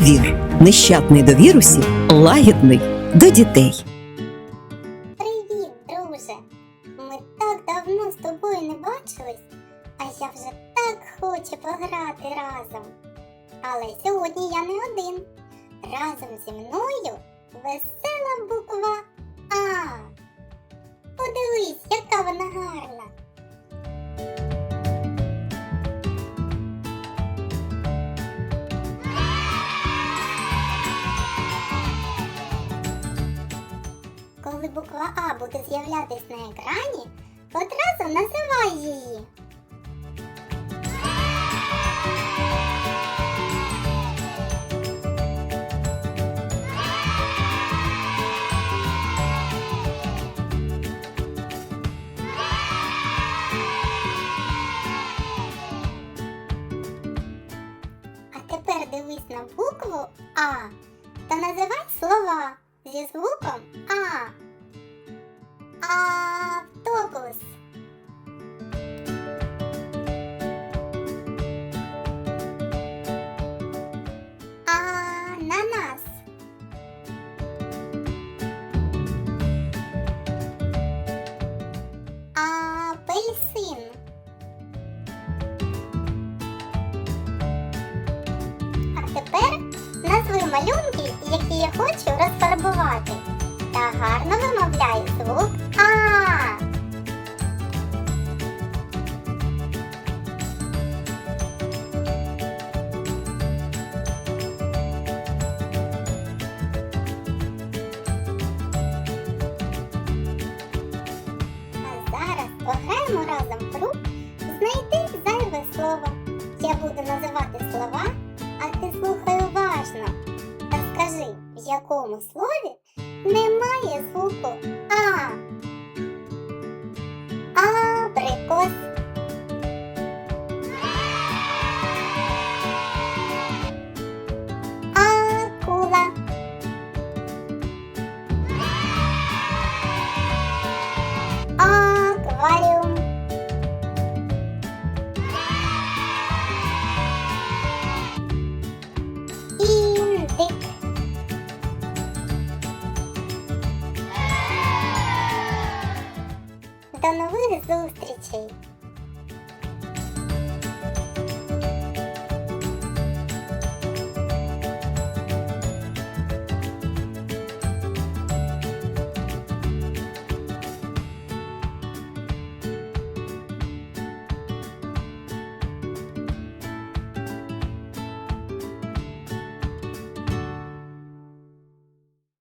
Двір нещадний до вірусів, лагідний до дітей. Привіт, друже! Ми так давно з тобою не бачились, а я вже так хочу пограти разом. Але сьогодні я не один. Разом зі мною весела буква А. Подивись, яка вона гарна. Буде з'являтись на екрані, одразу називай її. Тепер дивись на букву А та називай слова зі звуком А. Автобус. Ананас. Апельсин. А тепер назви малюнки, які я хочу розфарбувати. Та гарно вимовляй звук А. А зараз пограємо разом в гру Знайти зайве слово. Я буду називати слова, а ти слухай уважно. Та скажи, в якому слові немає 也舒服。До нових зустрічей!